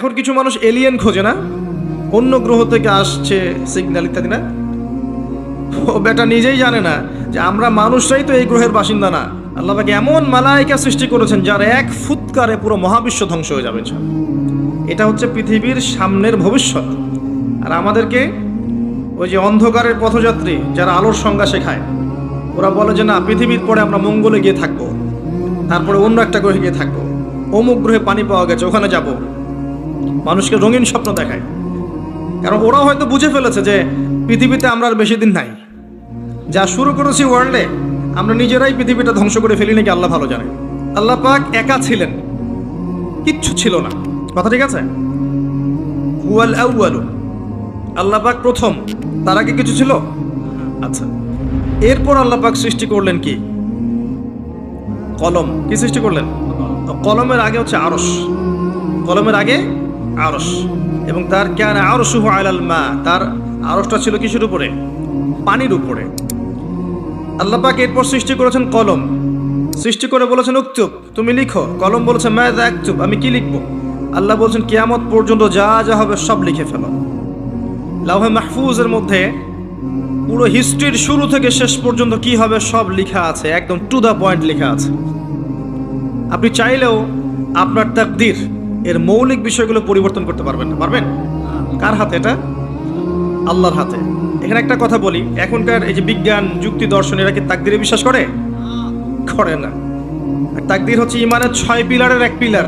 এখন কিছু মানুষ এলিয়েন খোঁজে না? অন্য গ্রহ থেকে আসছে সিগন্যাল ইত্যাদি না? ও বেটা নিজেই জানে না যে আমরা মানুষরাই তো এই গ্রহের বাসিন্দা না। আল্লাহ পাক এমন মালাইকা সৃষ্টি করেছেন যার এক ফুৎকারে পুরো মহাবিশ্ব ধ্বংস হয়ে যাবে। এটা হচ্ছে পৃথিবীর সামনের ভবিষ্যৎ। আর আমাদেরকে ওই যে অন্ধকারের পথযাত্রী যারা আলোর সংজ্ঞা শেখায়, ওরা বলে যে না, পৃথিবীর পরে আমরা মঙ্গলে গিয়ে থাকব, তারপরে অন্য একটা গ্রহে গিয়ে থাকব। অমুক গ্রহে পানি পাওয়া গেছে, ওখানে যাব। মানুষকে রঙিন স্বপ্ন দেখায়। কারণ ওরা হয়তো বুঝে ফেলেছে যে পৃথিবীতে আমরা আর বেশি দিন নাই। যা শুরু করেছি ওয়ার্ল্ডে, আমরা নিজেরাই পৃথিবীটা ধ্বংস করে ফেলি নাকি আল্লাহ ভালো জানে আল্লাহ পাক একা ছিলেন। কিচ্ছু ছিল না। কথা ঠিক আছে? আল্লাহ পাক প্রথম। তার আগে কিছু ছিল? আচ্ছা। এরপর আল্লাহ পাক সৃষ্টি করলেন কি? কলম। কি সৃষ্টি করলেন? কলমের আগে হচ্ছে আরস কলমের আগে আরস এবং তার কেন আরস আলাল মা, তার আরসটা ছিল কিসের উপরে? পানির উপরে। আল্লাহ পাক এরপর সৃষ্টি করেছেন কলম। সৃষ্টি করে বলেছেন উক্তুব, তুমি লিখো। কলম বলেছে ম্যাদ একচুপ আমি কি লিখব? আল্লাহ বলছেন, কিয়ামত পর্যন্ত যা যা হবে সব লিখে ফেলো। লাউহে মাহফুজের মধ্যে পুরো হিস্ট্রির শুরু থেকে শেষ পর্যন্ত কি হবে সব লেখা আছে, একদম টু দ্য পয়েন্ট লেখা আছে। আপনি চাইলেও আপনার তাকদির এর মৌলিক বিষয়গুলো পরিবর্তন করতে পারবেন না। পারবেন? কার হাতে এটা? আল্লাহর হাতে। এখানে একটা কথা বলি, এখনকার এই যে বিজ্ঞান, যুক্তি, দর্শন, এরা কি তাকদিরে বিশ্বাস করে? করে না। তাকদির হচ্ছে ইমানের ছয় পিলারের এক পিলার।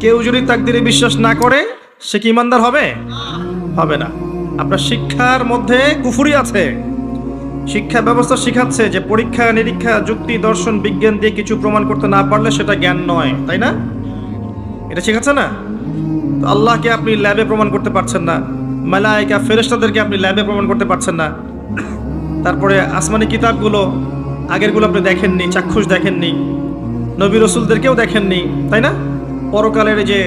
কেউ যদি তাকদিরে বিশ্বাস না করে, সে কি ইমানদার হবে? হবে না। আপনার শিক্ষার মধ্যে কুফুরি আছে। শিক্ষা ব্যবস্থা শিখাচ্ছে যে পরীক্ষা, নিরীক্ষা, যুক্তি, দর্শন, বিজ্ঞান দিয়ে কিছু প্রমাণ করতে না পারলে সেটা জ্ঞান নয়, তাই না? এটা শেখাচ্ছে না? তো আল্লাহকে আপনি ল্যাবে প্রমাণ করতে পারছেন না। মালাইকা ফেরেশতাদেরকে আপনি ল্যাবে প্রমাণ করতে পারছেন না। তারপরে আসমানি কিতাবগুলো আগেরগুলো আপনি দেখেননি, চাক্ষুষ দেখেননি। নবী রসুলদেরকেও দেখেননি, তাই না? পরকালের যে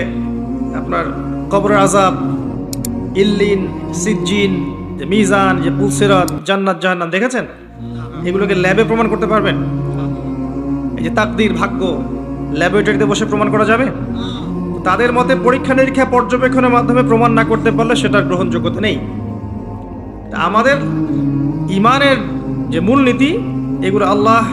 আপনার কবর আজাব ইল্লিন, সিজ্জিন, যে মিজান, যে পুলসিরাত, জান্নাত, জাহান্নাম, দেখেছেন? এগুলোকে ল্যাবে প্রমাণ করতে পারবেন। এই যে তাকদির ভাগ্য, ল্যাবরেটরিতে বসে প্রমাণ করা যাবে? তাদের মতে পরীক্ষা নিরীক্ষা পর্যবেক্ষণের মাধ্যমে প্রমাণ না করতে পারলে সেটার গ্রহণযোগ্যতা নেই। আমাদের ইমানের যে মূলনীতি, এগুলো আল্লাহ,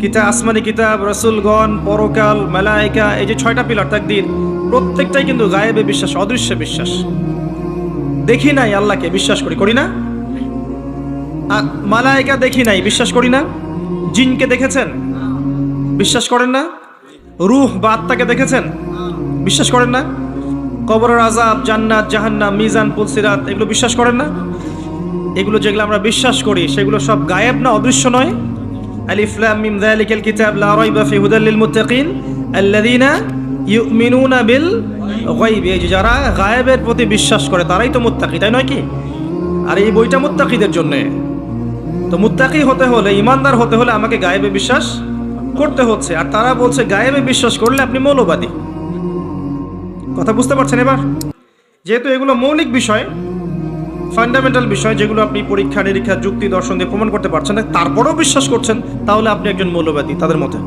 কিতাব, আসমানি কিতাব, রসুলগণ, পরকাল মালাইকা এই যে ছয়টা পিলার, তাকদির, প্রত্যেকটাই কিন্তু গায়েবে বিশ্বাস, অদৃশ্য বিশ্বাস। দেখি নাই আল্লাহকে, বিশ্বাস করি করি না? আর মালাইকা দেখি নাই, বিশ্বাস করি না? জিনকে দেখেছেন? বিশ্বাস করেন না? রুহ বা আত্মাকে দেখেছেন? বিশ্বাস করেন না? কবরের আজাব জান্নাত, জাহান্নাম, মিজান পুলসিরাত এগুলো বিশ্বাস করেন না? এগুলো যেগুলো আমরা বিশ্বাস করি, সেগুলো সব গায়েব না অদৃশ্য নয়? আলিফ, লাম, মিম, যালিকাল কিতাব, লা রাইবা ফি হুদাল লিল মুত্তাকিন, আল্লাযীনা ইউমিনুনা বিল গায়ব। এই যে যারা গায়েবের প্রতি বিশ্বাস করে, তারাই তো মুত্তাকি, তাই নয় কি? আর এই বইটা মুত্তাকিদের জন্য। তো মুত্তাকি হতে হলে, ইমানদার হতে হলে আমাকে গায়েবে বিশ্বাস করতে হচ্ছে। আর তারা বলছে, গায়েবে বিশ্বাস করলে আপনি মৌলবাদী। কথা বুঝতে পারছেন এবার? যেহেতু এগুলো মৌলিক বিষয় ফান্ডামেন্টাল বিষয়, যেগুলো আপনি পরীক্ষা, নিরীক্ষা, যুক্তি, দর্শন দিয়ে প্রমাণ করতে পারছেন তারপরেও বিশ্বাস করছেন, তাহলে আপনি একজন মৌলবাদী তাদের মতে।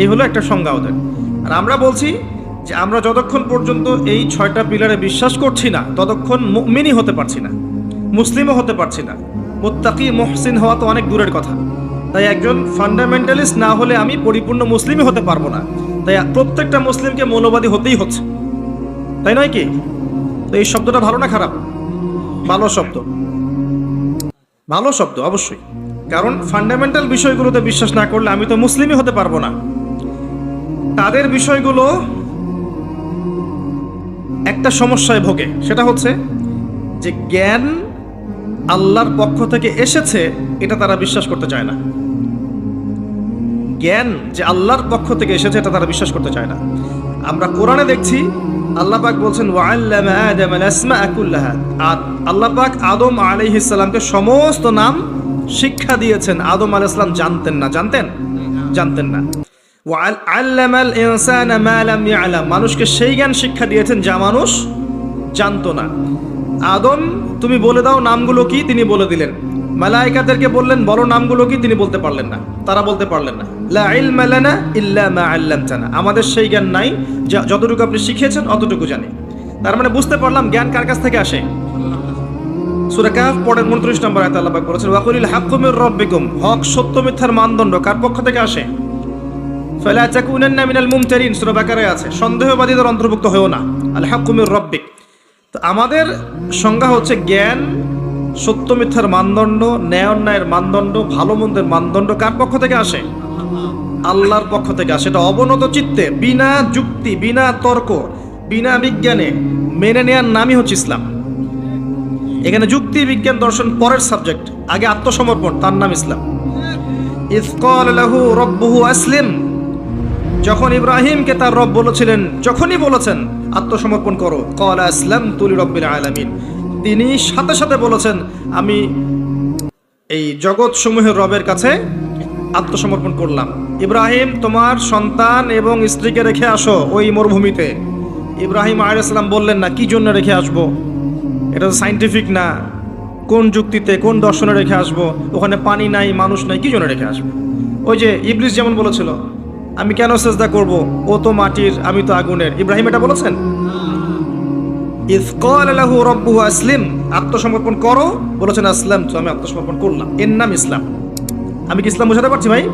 এই হলো একটা সংজ্ঞা ওদের। আর আমরা বলছি যে আমরা যতক্ষণ পর্যন্ত এই ছয়টা পিলারে বিশ্বাস করছি না, ততক্ষণ মিনি হতে পারছি না, মুসলিমও হতে পারছি না। মোত্তাকি, মহসিন হওয়া তো অনেক দূরের কথা। তাই একজন ফান্ডামেন্টালিস্ট না হলে আমি পরিপূর্ণ মুসলিমই হতে পারব না। তাই প্রত্যেকটা মুসলিমকে মৌলবাদী হতেই হচ্ছে। তাই নয় কি? তো এই শব্দটা ভালো না খারাপ? ভালো শব্দ। ভালো শব্দ, অবশ্যই। কারণ ফান্ডামেন্টাল বিষয়গুলোতে বিশ্বাস না করলে আমি তো মুসলিমই হতে পারব না। তাদের বিষয়গুলো একটা সমস্যায় ভোগে। সেটা হচ্ছে যে জ্ঞান আল্লাহর পক্ষ থেকে এসেছে, এটা তারা বিশ্বাস করতে চায় না। জ্ঞান যে আল্লাহর পক্ষ থেকে এসেছে, এটা তারা বিশ্বাস করতে চায় না। আমরা কোরআনে দেখছি, আল্লাহ পাক বলছেন আল আল্লাহ পাক আদম আলাইহিস সালামকে সমস্ত নাম শিক্ষা দিয়েছেন। আদম আলাইহিস ইসলাম জানতেন না। জানতেন? জানতেন না। মানুষকে সেই জ্ঞান শিক্ষা দিয়েছেন যা মানুষ জানতো না। আদম, তুমি বলে দাও নামগুলো কি? তিনি বলে দিলেন। মালাইকাদেরকে বললেন, বলো নামগুলো কি? তিনি বলতে পারলেন না। তারা বলতে পারলেন না। লা ইলমা লানা ইল্লা মা আল্লামতানা। আমাদের সেই জ্ঞান নাই যতটুকু আপনি শিখিয়েছেন, অতটুকু জানি। তার মানে বুঝতে পারলাম জ্ঞান কার কাছ থেকে আসে? সূরা কাহফ পরের 29 নম্বর আয়াতে আল্লাহ পাক বলেছেন, ওয়াকুলিল হাক্কু মির রাব্বিকুম। হক, সত্য, মিথ্যার মানদণ্ড কার পক্ষ থেকে আসে? ফালা তাকুনান্না মিনাল মুমতারিন, সূরা বাকারায় আছে। সন্দেহবাদীদের অন্তর্ভুক্ত হয়েও না। আল হাক্কু মির রাব্বিক। তো আমাদের সংজ্ঞা হচ্ছে জ্ঞান সত্য মিথ্যার মানদণ্ড, ন্যায় অন্যায়ের মানদণ্ড, ভালো মন্দের মানদণ্ড কার পক্ষ থেকে আসে? আল্লাহর পক্ষ থেকে আসে। এটা অবনত চিত্তে, বিনা যুক্তি, বিনা তর্ক, বিনা বিজ্ঞানে মেনে নেওয়ার নামই হচ্ছে ইসলাম। এখানে যুক্তি, বিজ্ঞান, দর্শন পরের সাবজেক্ট, আগে আত্মসমর্পণ, তার নাম ইসলাম। ইফকল লাহু রব্বুহু আসলিম। যখন ইব্রাহিমকে তার রব বলেছিলেন, যখনই বলেছেন, আত্মসমর্পণ করো। কল আসলাম তুলি রব্বিল আলামিন। তিনি সাথে সাথে বলেছেন, আমি এই জগৎ সমূহের রবের কাছে আত্মসমর্পণ করলাম। ইব্রাহিম, তোমার সন্তান এবং স্ত্রীকে রেখে আসো ওই মরুভূমিতে। ইব্রাহিম আলাইসাল্লাম বললেন, না, কি জন্য রেখে আসব? এটা তো সাইন্টিফিক না। কোন যুক্তিতে, কোন দর্শনে রেখে আসব? ওখানে পানি নাই, মানুষ নাই, কি জন্য রেখে আসব? ওই যে ইবলিস যেমন বলেছিল, আমি কেন চেষ্টা করব? ও তো মাটির, আমি তো আগুনের। ইব্রাহিম এটা বলেছেন? আত্মসমর্পণ করো। বলেছেন আসলাম তো আমি আত্মসমর্পণ করলাম। এর নাম ইসলাম। আমি কি ইসলাম বোঝাতে পারছি ভাই?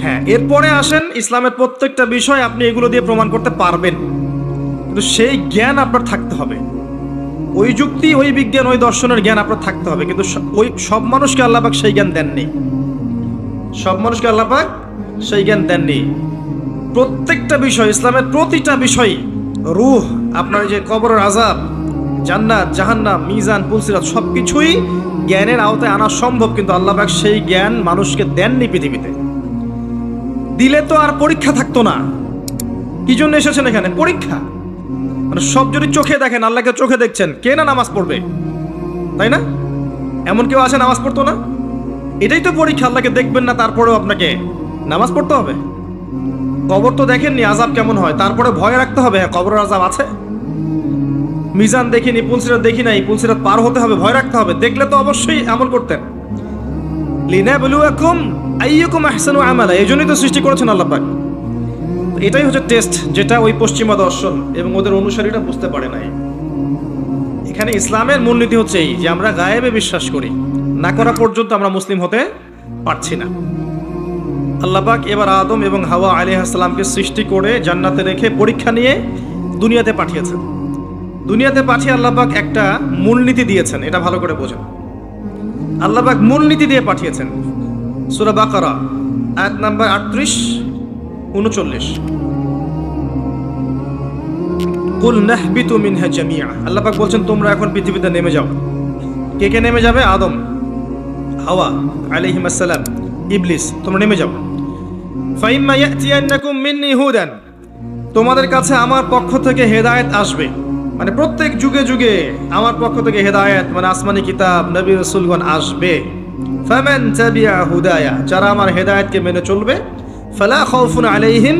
হ্যাঁ এরপরে আসেন, ইসলামের প্রত্যেকটা বিষয় আপনি এগুলো দিয়ে প্রমাণ করতে পারবেন। কিন্তু সেই জ্ঞান আপনার থাকতে হবে। ওই যুক্তি, ওই বিজ্ঞান, ওই দর্শনের জ্ঞান আপনার থাকতে হবে। কিন্তু ওই সব মানুষকে আল্লাপাক সেই জ্ঞান দেননি। সব মানুষকে আল্লাপাক সেই জ্ঞান দেননি। প্রত্যেকটা বিষয়, ইসলামের প্রতিটা বিষয় রুহ। আপনার যে কবরের আজাব জান্নাত, জাহান্নাম, মিজান পুলসিরাত সব কিছুই জ্ঞানের আওতায় আনা সম্ভব, কিন্তু আল্লাপাক সেই জ্ঞান মানুষকে দেননি পৃথিবীতে। দিলে তো আর পরীক্ষা থাকতো না। কি জন্য এসেছেন এখানে? পরীক্ষা। মানে সব যদি চোখে দেখেন আল্লাহকে চোখে দেখছেন, কে না নামাজ পড়বে? তাই না? এমন কেউ আছে নামাজ পড়তো না? এটাই তো পরীক্ষা, আল্লাহকে দেখবেন না, তারপরেও আপনাকে নামাজ পড়তে হবে। কবর তো দেখেননি আজাব কেমন হয়? তারপরে ভয় রাখতে হবে হ্যাঁ কবরের আজাব আছে। মিজান দেখিনি, পুলসিরাত দেখি নাই, পুলসিরাত পার হতে হবে, ভয় রাখতে হবে। দেখলে তো অবশ্যই আমল করতেন। লিনা বলুয়াকুম আইয়ুকুম আহসানু আমালা, এই জন্যই তো সৃষ্টি করেছেন আল্লাহ এটাই হচ্ছে টেস্ট যেটা ওই পশ্চিমা দর্শন এবং ওদের অনুসারীরা বুঝতে পারে নাই। এখানে ইসলামের মূলনীতি হচ্ছে এই, যে আমরা গায়েবে বিশ্বাস করি, না করা পর্যন্ত আমরা মুসলিম হতে পারছি না। আল্লাপাক এবার আদম এবং হাওয়া আলী আসসালামকে সৃষ্টি করে জান্নাতে রেখে পরীক্ষা নিয়ে দুনিয়াতে পাঠিয়েছেন। দুনিয়াতে পাঠিয়ে আল্লাপাক একটা মূলনীতি দিয়েছেন, এটা ভালো করে বোঝেন। আল্লাপাক মূলনীতি দিয়ে পাঠিয়েছেন, সুরা বাকারা, আয়াত নাম্বার আটত্রিশ, উনচল্লিশ। কুল নাহবিতু মিনহা জামিয়া আল্লাহ পাক বলছেন, তোমরা এখন পৃথিবীতে নেমে যাও। কে কে নেমে যাবে? আদম, হাওয়া আলাইহিম আসসালাম, ইবলিস, তোমরা নেমে যাও। ফাইম্মা ইয়াতিয়ান্নাকুম মিন্নি হুদান। তোমাদের কাছে আমার পক্ষ থেকে হেদায়েত আসবে। মানে প্রত্যেক যুগে যুগে আমার পক্ষ থেকে হেদায়েত মানে আসমানি কিতাব, নবী রাসূলগণ আসবে। ফামান তাবিয়া হুদায়া, যারা আমার হেদায়েতকে মেনে চলবে, ফালা খাউফুন আলাইহিম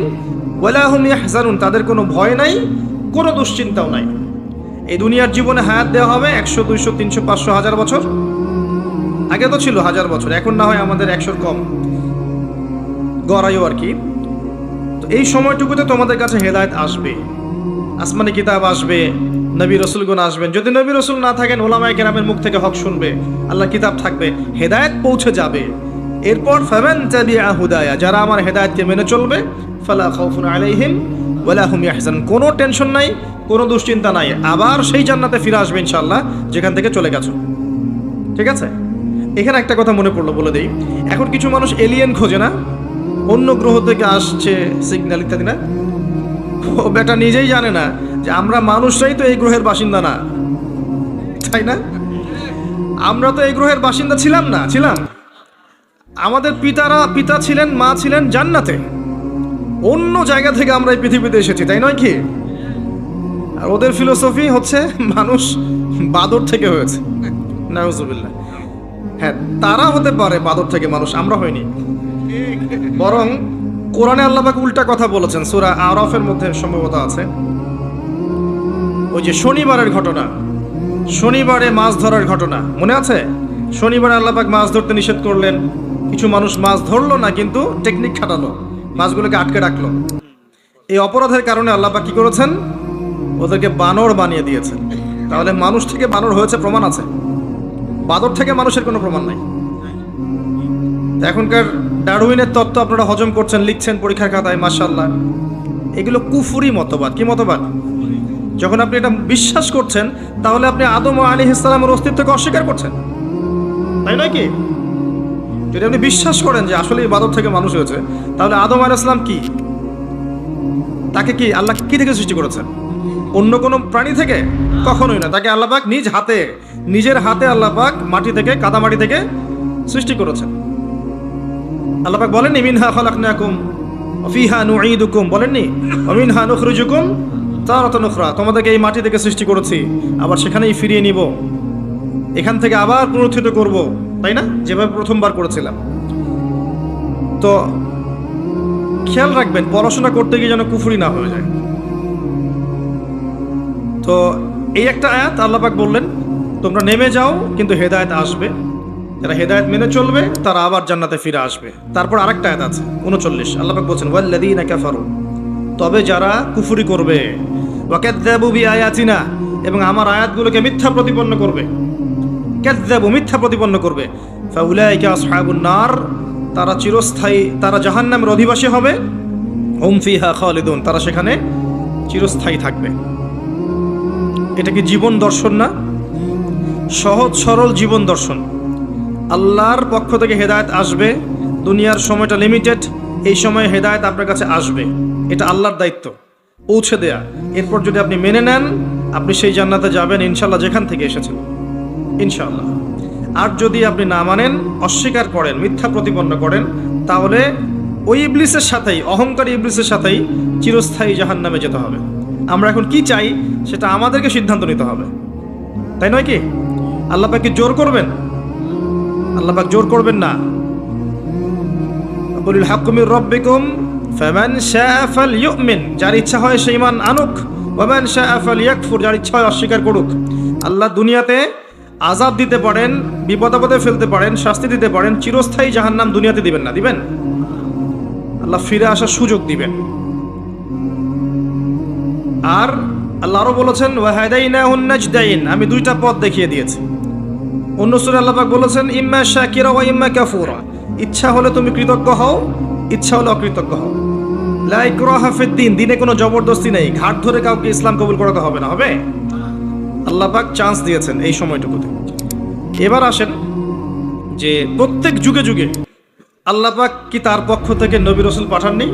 ওয়ালা হুম ইয়াহজানুন, তাদের কোনো ভয় নাই, কোনো দুশ্চিন্তাও নাই। এই দুনিয়ার জীবনে হায়াত দেওয়া হবে একশো, দুইশো, তিনশো, পাঁচশো, হাজার বছর। আগে তো ছিল হাজার বছর, এখন না হয় আমাদের একশোর কম। গড়াইও আর কি। তো এই সময়টুকুতে তোমাদের কাছে হেদায়েত আসবে। আসমানি কিতাব আসবে, নবী রসুলগুন আসবেন। যদি নবী রসুল না থাকেন, ওলামায় কেরামের মুখ থেকে হক শুনবে আল্লাহ কিতাব থাকবে, হেদায়েত পৌঁছে যাবে। এরপর ফামান তাবিআ হুদায়া, যারা আমার হেদায়েতকে মেনে চলবে, ফালা খাউফুন আলাইহিম ওয়ালা হুম ইয়াহজান কোনো টেনশন নাই, কোনো দুশ্চিন্তা নাই। আবার সেই জান্নাতে ফিরে আসবে ইনশাআল্লাহ, যেখান থেকে চলে গেছো। ঠিক আছে? এখানে একটা কথা মনে পড়ল, বলে দেই। এখন কিছু মানুষ এলিয়েন খোঁজে না? অন্য গ্রহ থেকে আসছে সিগন্যাল ইত্যাদি না? ও বেটা নিজেই জানে না যে আমরা মানুষরাই তো এই গ্রহের বাসিন্দা না। তাই না? আমরা তো এই গ্রহের বাসিন্দা ছিলাম না, ছিলাম। আমাদের পিতারা, পিতা ছিলেন, মা ছিলেন জান্নাতে। অন্য জায়গা থেকে আমরা এই পৃথিবীতে এসেছি, তাই নয় কি? আর ওদের ফিলোসফি হচ্ছে মানুষ বাদর থেকে হয়েছে। নাউজুবিল্লাহ। হ্যাঁ তারা হতে পারে বাদর থেকে মানুষ, আমরা হইনি। বরং কোরআনে আল্লাহবাক উল্টা কথা বলেছেন, সুরা আরফের মধ্যে সম্ভবত আছে। ওই যে শনিবারের ঘটনা, শনিবারে মাছ ধরার ঘটনা, মনে আছে? শনিবারে আল্লাহবাক মাছ ধরতে নিষেধ করলেন। কিছু মানুষ মাছ ধরলো না, কিন্তু টেকনিক খাটালো, মাছগুলোকে আটকে রাখল। এই অপরাধের কারণে আল্লাহ পাক কি করেছেন? ওদেরকে বানর বানিয়ে দিয়েছেন। তাহলে মানুষ থেকে বানর হয়েছে প্রমাণ আছে? বাদর থেকে মানুষের কোনো প্রমাণ নাই। এখনকার ডারউইনের তত্ত্ব আপনারা হজম করছেন, লিখছেন পরীক্ষার খাতায় মাশাল্লাহ এগুলো কুফুরি মতবাদ। কি মতবাদ? যখন আপনি এটা বিশ্বাস করছেন, তাহলে আপনি আদম আলী ইসলামের অস্তিত্বকে অস্বীকার করছেন। তাই নয় কি? যদি আপনি বিশ্বাস করেন যে আসলে বাদর থেকে মানুষ হয়েছে, তাহলে আদম আলী ইসলাম কি? তাকে কি আল্লাহ কি থেকে সৃষ্টি করেছেন? অন্য কোনো প্রাণী থেকে? কখনোই না। তাকে আল্লাহ পাক নিজ হাতে, নিজের হাতে আল্লাহ পাক মাটি থেকে কাদা মাটি থেকে সৃষ্টি করেছেন। আল্লাহ পাক বলেননি, মিনহা খালাকনাকুম ফিহা নুঈদুকুম। বলেননি মিনহা নুখরিজুকুম তারাতান উখরা। তোমাদেরকে এই মাটি থেকে সৃষ্টি করেছি, আবার সেখানেই ফিরিয়ে নিব। এখান থেকে আবার পুনরুত্থিত করব, তাই না? যেভাবে প্রথমবার করেছিলাম। তো খেয়াল রাখবেন, পড়াশোনা করতে গিয়ে যেন কুফুরি না হয়ে যায়। তো এই একটা আয়াত আল্লাপাক বললেন, তোমরা নেমে যাও, কিন্তু হেদায়েত আসবে। যারা হেদায়েত মেনে চলবে, তারা আবার জান্নাতে ফিরে আসবে। তারপর আরেকটা আয়াত আছে, উনচল্লিশ। আল্লাপাক বলছেন ওয়াল্লাদিনা কাফারু। তবে যারা কুফুরি করবে ওয়াকাদ্দাবু বি আয়াতিনা এবং আমার আয়াতগুলোকে মিথ্যা প্রতিপন্ন করবে কাদ্দাবু মিথ্যা প্রতিপন্ন করবে, ফাউলাইকা আসহাবুন নার, তারা চিরস্থায়ী, তারা জাহান্নামের অধিবাসী হবে, হুম ফিহা খালিদুন, তারা সেখানে চিরস্থায়ী থাকবে। এটা কি জীবন দর্শন না? সহজ সরল জীবন দর্শন। আল্লাহর পক্ষ থেকে হেদায়েত আসবে, দুনিয়ার সময়টা লিমিটেড এই সময়ে হেদায়েত আপনার কাছে আসবে। এটা আল্লাহর দায়িত্ব। পৌঁছে দেয়া। এরপর যদি আপনি মেনে নেন, আপনি সেই জান্নাতে যাবেন ইনশাল্লাহ যেখান থেকে এসেছেন। ইনশাল্লাহ আর যদি আপনি না মানেন, অস্বীকার করেন, মিথ্যা প্রতিপন্ন করেন, তাহলে ওই ইবলিসের সাথেই, অহংকারী ইবলিসের সাথেই চিরস্থায়ী জাহান নামে যেতে হবে। আমরা এখন কি চাই, সেটা আমাদেরকে সিদ্ধান্ত নিতে হবে। তাই নয় কি? আল্লাহ পাক জোর করবেন? আল্লাহ পাক জোর করবেন না। বলিল হাকুমির রব্বিকুম, ফামান শাআ ফালইউমিন। যার ইচ্ছা হয় সে ঈমান আনুক, ওয়ামান শাআ ফালইয়াকফুর, যার ইচ্ছা হয় অস্বীকার করুক। আল্লাহ দুনিয়াতে আজাব দিতে পারেন বিপদ আপদে ফেলতে পারেন, শাস্তি দিতে পারেন, চিরস্থায়ী জাহান্নাম দুনিয়াতে দিবেন না। দিবেন? আল্লাহ ফিরে আসার সুযোগ দিবেন। আর আল্লাহ আরও বলেছেন, ওয়াহাদাইনাহুন নাজদাইন। আমি দুইটা পথ দেখিয়ে দিয়েছি। অন্য সূরা আল্লাপাক বলেছেন, ইম্মা শাকিরা ওয়া ইম্মা কাফুরা। ইচ্ছা হলে তুমি কৃতজ্ঞ হও, ইচ্ছা হলে অকৃতজ্ঞ হও। লা ইকরাহা ফিদ্দিন দিনে কোনো জবরদস্তি নেই। ঘাট ধরে কাউকে ইসলাম কবুল করাতে হবে না, হবে? আল্লাহ পাক চান্স দিয়েছেন এই সময়টুকুতে। এবার আসেন যে প্রত্যেক যুগে যুগে আল্লাহ পাক কি তার পক্ষ থেকে নবী রসুল পাঠাননি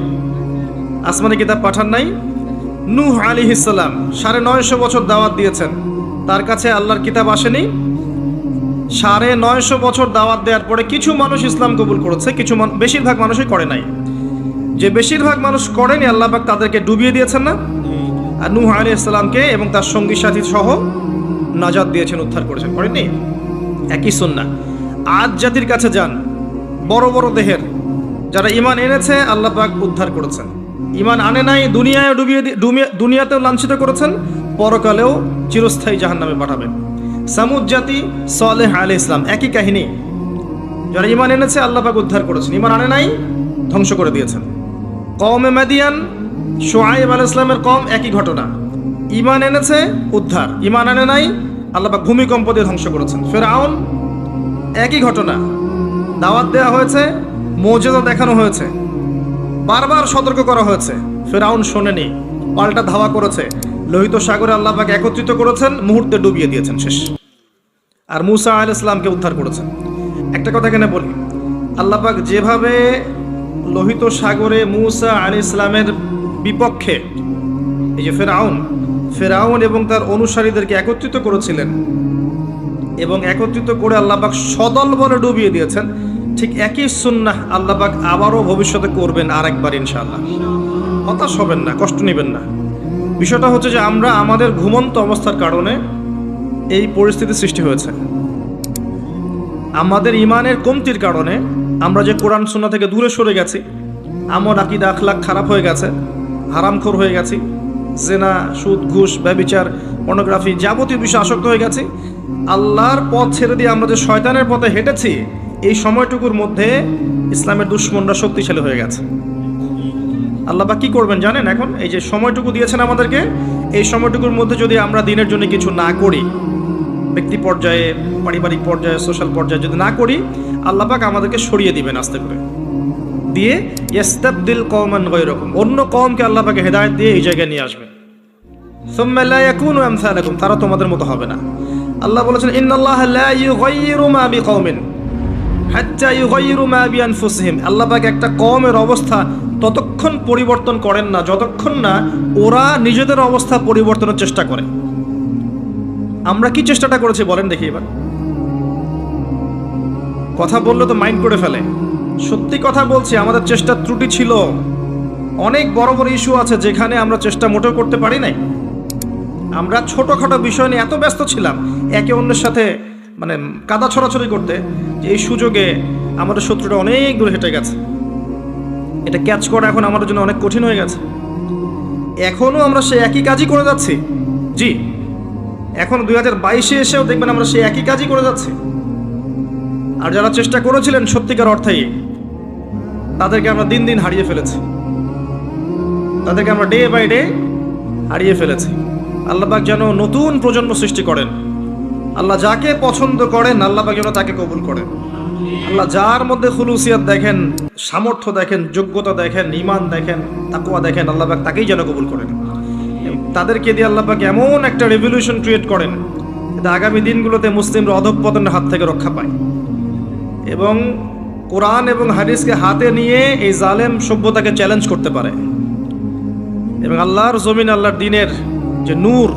আসমানি কিতাব পাঠান নাই? নূহ আলী ইসাল্লাম সাড়ে নয়শো বছর দাওয়াত দিয়েছেন। তার কাছে আল্লাহর কিতাব আসেনি? সাড়ে নয়শো বছর দাওয়াত দেওয়ার পরে কিছু মানুষ ইসলাম কবুল করেছে, কিছু বেশিরভাগ মানুষই করে নাই। যে বেশিরভাগ মানুষ করেনি, আল্লাহ পাক তাদেরকে ডুবিয়ে দিয়েছেন না? আর নূহ আলী ইসলামকে এবং তার সঙ্গী সাথী সহ নাজাদ দিয়েছেন, উদ্ধার করেছেন। করেননি? একই সুন্না আজ জাতির কাছে যান, বড় বড় দেহের। যারা ইমান এনেছে, আল্লাহ পাক উদ্ধার করেছেন। ইমান আনে নাই, দুনিয়ায় ডুবিয়ে দুনিয়াতেও লাঞ্ছিত করেছেন, পরকালেও চিরস্থায়ী জাহান নামে পাঠাবেন। সামুদ জাতি সলেহ আলী ইসলাম একই কাহিনী। যারা ইমান এনেছে, আল্লাহ পাক উদ্ধার করেছেন। ইমান আনে নাই, ধ্বংস করে দিয়েছেন। কমে মাদিয়ান সোহাইব আল ইসলামের কম একই ঘটনা। ইমান এনেছে, উদ্ধার। ইমান আনে নাই, আল্লাহ পাক ভূমিকম্প দিয়ে ধ্বংস করেছেন। ফেরাউন, একই ঘটনা। দাওয়াত দেওয়া হয়েছে মৌজেদা দেখানো হয়েছে। বারবার সতর্ক করা হয়েছে। ফেরাউন শোনেনি, পাল্টা ধাওয়া করেছে। লোহিত সাগরে আল্লাহ একত্রিত করেছেন, মুহূর্তে ডুবিয়ে দিয়েছেন শেষ। আর মুসা আল ইসলামকে উদ্ধার করেছেন একটা কথা এখানে বলি, আল্লাহ পাক যেভাবে লোহিত সাগরে মুসা আল ইসলামের বিপক্ষে এই যে ফেরাউন ফেরাউন এবং তার অনুসারীদেরকে একত্রিত করেছিলেন এবং একত্রিত করে আল্লাহবাক সদল বলে ডুবিয়ে দিয়েছেন, ঠিক একই সুন্নাহ আল্লাহবাক আবারও ভবিষ্যতে করবেন আরেকবার ইনশাআল্লাহ। হতাশ হবেন না, কষ্ট নেবেন না। বিষয়টা হচ্ছে যে আমরা আমাদের ঘুমন্ত অবস্থার কারণে এই পরিস্থিতি সৃষ্টি হয়েছে। আমাদের ইমানের কমতির কারণে আমরা যে কোরআন সুন্না থেকে দূরে সরে গেছি আমার আকিদা, আখলাখ খারাপ হয়ে গেছে, হারামখোর হয়ে গেছি, জেনা, সুদ, ঘুষ, ব্যবিচার পর্নোগ্রাফি যাবতীয় বিষয় আসক্ত হয়ে গেছি। আল্লাহর পথ ছেড়ে দিয়ে আমরা যে শয়তানের পথে হেঁটেছি, এই সময়টুকুর মধ্যে ইসলামের দুশ্মনরা শক্তিশালী হয়ে গেছে। আল্লাহ বা কি করবেন জানেন এখন? এই যে সময়টুকু দিয়েছেন আমাদেরকে, এই সময়টুকুর মধ্যে যদি আমরা দিনের জন্য কিছু না করি, ব্যক্তি পর্যায়ে, পারিবারিক পর্যায়ে সোশ্যাল পর্যায়ে যদি না করি, আল্লাহ পাক আমাদেরকে সরিয়ে দিবেন আস্তে করে। দিয়ে ইস্তাবদিল কওমান গৈরকম অন্য কওমকে আল্লাহ পাকে হেদায়েত দিয়ে এই জায়গায় নিয়ে আসবেন। সুম্মা লা ইয়াকুনু আমসালাকুম তারা তোমাদের মতো হবে না। আল্লাহ বলেছেন, ইন্নাল্লাহ লা ইউগাইয়িরু মা বিকওমিন হাত্তা ইউগাইয়িরু মা বিআনফুসিহিম। আল্লাহ পাক একটা কওমের অবস্থা ততক্ষণ পরিবর্তন করেন না, যতক্ষণ না ওরা নিজেদের অবস্থা পরিবর্তনের চেষ্টা করে। আমরা কি চেষ্টাটা করেছি বলেন দেখি এবার। কথা বললে তো মাইন্ড করে ফেলে। সত্যি কথা বলছি, আমাদের চেষ্টা ত্রুটি ছিল। অনেক বড় বড় ইস্যু আছে যেখানে আমরা চেষ্টা মোটেও করতে পারি নাই। আমরা ছোটোখাটো বিষয় নিয়ে এত ব্যস্ত ছিলাম, একে অন্যের সাথে মানে কাদা ছড়াছড়ি করতে, যে এই সুযোগে আমাদের শত্রুটা অনেক দূর হেঁটে গেছে। এটা ক্যাচ করা এখন আমাদের জন্য অনেক কঠিন হয়ে গেছে। এখনও আমরা সেই একই কাজই করে যাচ্ছি। জি, এখন দুই হাজার বাইশে এসেও দেখবেন আমরা সেই একই কাজই করে যাচ্ছি। আর যারা চেষ্টা করেছিলেন সত্যিকার অর্থেই তাদেরকে আমরা দিন দিন হারিয়ে ফেলেছি। তাদেরকে আমরা ডে বাই ডে হারিয়ে ফেলেছি। আল্লাহবাক যেন নতুন প্রজন্ম সৃষ্টি করেন। আল্লাহ যাকে পছন্দ করেন আল্লাহবাক যেন তাকে কবুল করেন। আল্লাহ যার মধ্যে খুলুসিয়াত দেখেন, সামর্থ্য দেখেন, যোগ্যতা দেখেন ইমান দেখেন তাকুয়া দেখেন আল্লাহবাক তাকেই যেন কবুল করেন। তাদেরকে দিয়ে আল্লাহবাক এমন একটা রেভলিউশন ক্রিয়েট করেন যাতে আগামী দিনগুলোতে মুসলিমরা অধঃপতনের হাত থেকে রক্ষা পায়। এবং কোরআন এবং হাদিসকে হাতে নিয়ে এই জালেম সভ্যতাকে চ্যালেঞ্জ করতে পারে। এবং আল্লাহর জমিন, আল্লাহর দিনের যে নূর,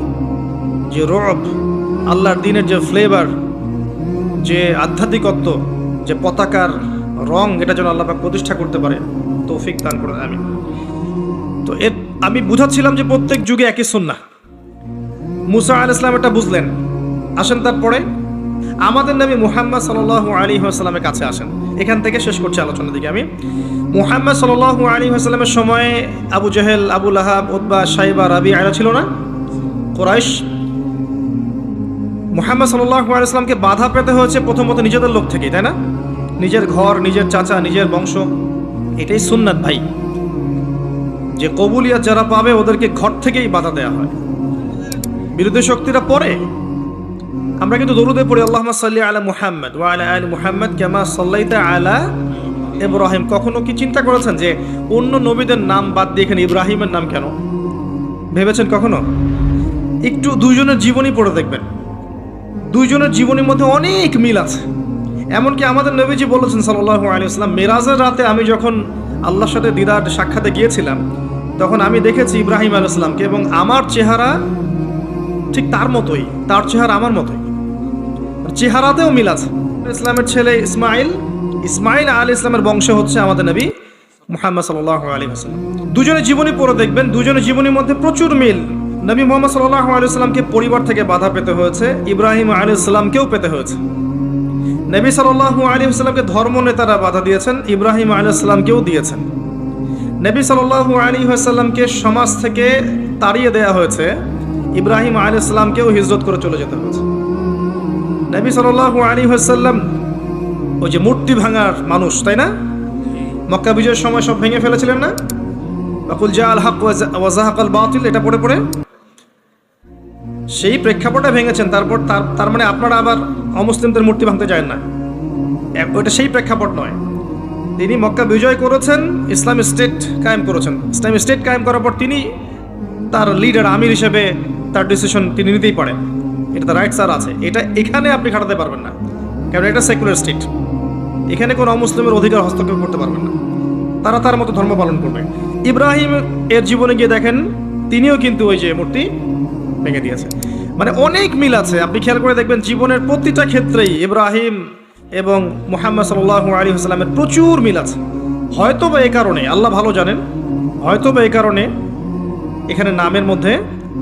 যে রব, আল্লাহর দিনের যে ফ্লেভার যে আধ্যাত্মিকত্ব যে পতাকার রং এটা যেন আল্লাপাক প্রতিষ্ঠা করতে পারে, তৌফিক দান করে আমি তো এর, আমি বুঝাচ্ছিলাম যে প্রত্যেক যুগে একই সন্না মুসা আল ইসলাম এটা বুঝলেন। আসেন তারপরে, আমাদের নবী মুহাম্মদ সাল আলী আসসালামের কাছে আসেন। এখান থেকে শেষ করছি আলোচনার দিকে আমি। মুহাম্মদ সাল আলী আসসালামের সময়ে আবু জাহেল আবুল আহাব উদ্বা সাইবা রাবি আয়রা ছিল না? কোরাইশ মুহাম্মদ সাল্লাহ আলাইসলামকে বাধা পেতে হয়েছে প্রথমত নিজেদের লোক থেকেই, তাই না? নিজের ঘর, নিজের চাচা, নিজের বংশ। এটাই সুন্নাত ভাই। যে কবুলিয়াত যারা পাবে, ওদেরকে ঘর থেকেই বাধা দেওয়া হয়। বিরোধী শক্তিরা পরে আমরা কিন্তু দরুদে পড়ি আল্লাহ সাল্লি আলা মুহাম্মদ ওয়া আলা আলি মুহাম্মদ কেমা সাল্লাইতা আলা ইব্রাহিম। কখনো কি চিন্তা করেছেন যে অন্য নবীদের নাম বাদ দিয়ে এখানে ইব্রাহিমের নাম কেন? ভেবেছেন কখনো? একটু দুইজনের জীবনী পড়ে দেখবেন। দুইজনের জীবনীর মধ্যে অনেক মিল আছে। এমনকি আমাদের নবীজি বলেছেন সাল্লাহ আলী আসলাম মেরাজের রাতে আমি যখন আল্লাহর সাথে দিদার সাক্ষাতে গিয়েছিলাম, তখন আমি দেখেছি ইব্রাহিম আল ইসলামকে এবং আমার চেহারা ঠিক তার মতোই, তার চেহারা আমার মতোই। চেহারাতেও মিল আছে। ইসলামের ছেলে ইসমাইল ইসমাইল আল ইসলামের বংশ হচ্ছে আমাদের নবী মুহাম্মদ সাল্লাহ আলী হাসলাম দুজনের জীবনী পড়ে দেখবেন, দুজনের জীবনীর মধ্যে প্রচুর মিল। নবী মোহাম্মদ সাল্লাহ আলী ইসলামকে পরিবার থেকে বাধা পেতে হয়েছে, ইব্রাহিম আলী ইসলামকেও পেতে হয়েছে। নবী সাল্লাহ আলী ইসলামকে ধর্ম নেতারা বাধা দিয়েছেন, ইব্রাহিম আলী ইসলামকেও দিয়েছেন। নবী সাল্লাহ আলী আসাল্লামকে সমাজ থেকে তাড়িয়ে দেয়া হয়েছে, ইব্রাহিম আলী ইসলামকেও হিজরত করে চলে যেতে হয়েছে। নবী সাল্লাহ আলী আসাল্লাম ওই যে মূর্তি ভাঙার মানুষ, তাই না? মক্কা বিজয়ের সময় সব ভেঙে ফেলেছিলেন না? বাকুল জা আল হক ওয়াজাহাকাল বাতিল, এটা পড়ে পড়ে। সেই প্রেক্ষাপটে ভেঙেছেন, তারপর তার তার মানে আপনারা আবার অমুসলিমদের মূর্তি ভাঙতে যায় না। ওইটা সেই প্রেক্ষাপট নয়। তিনি মক্কা বিজয় করেছেন, ইসলাম স্টেট কায়েম করেছেন। ইসলাম স্টেট কায়েম করার পর তিনি তার লিডার, আমির হিসেবে তার ডিসিশন তিনি নিতেই পারেন। এটা তার রাইটস আর আছে। এটা এখানে আপনি খাটাতে পারবেন না। কারণ এটা সেকুলার স্টেট এখানে কোনো অমুসলিমের অধিকার হস্তক্ষেপ করতে পারবেন না। তারা তার মতো ধর্ম পালন করবে। ইব্রাহিম এর জীবনে গিয়ে দেখেন, তিনিও কিন্তু ওই যে মূর্তি ভেঙে দিয়েছে। মানে অনেক মিল আছে। আপনি খেয়াল করে দেখবেন জীবনের প্রতিটা ক্ষেত্রেই ইব্রাহিম এবং মোহাম্মদ সাল্লাহ আলী আসসালামের প্রচুর মিল আছে। হয়তো বা এই কারণে, আল্লাহ ভালো জানেন হয়তো বা এই কারণে এখানে নামের মধ্যে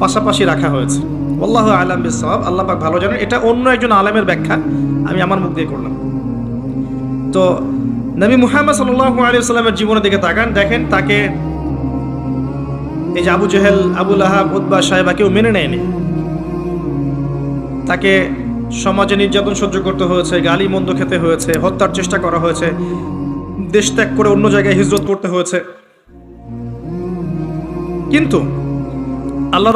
পাশাপাশি রাখা হয়েছে। আল্লাহ আলাম বিসাব আল্লাহ পাক ভালো জানেন। এটা অন্য একজন আলেমের ব্যাখ্যা, আমি আমার মুখ দিয়ে করলাম। তো নবী মুহাম্মদ সাল্লাহ আলী সাল্লামের জীবনের দিকে তাকান, দেখেন তাকে এই যে আবু জেহেল আবুল আহাব উদ্বা সাহেবা কেউ মেনে নেয়নি। তাকে সমাজে নির্যাতন সহ্য করতে হয়েছে, গালি মন্দ খেতে হয়েছে, হত্যার চেষ্টা করা হয়েছে, দেশ ত্যাগ করে অন্য জায়গায় হিজরত করতে হয়েছে। কিন্তু আল্লাহ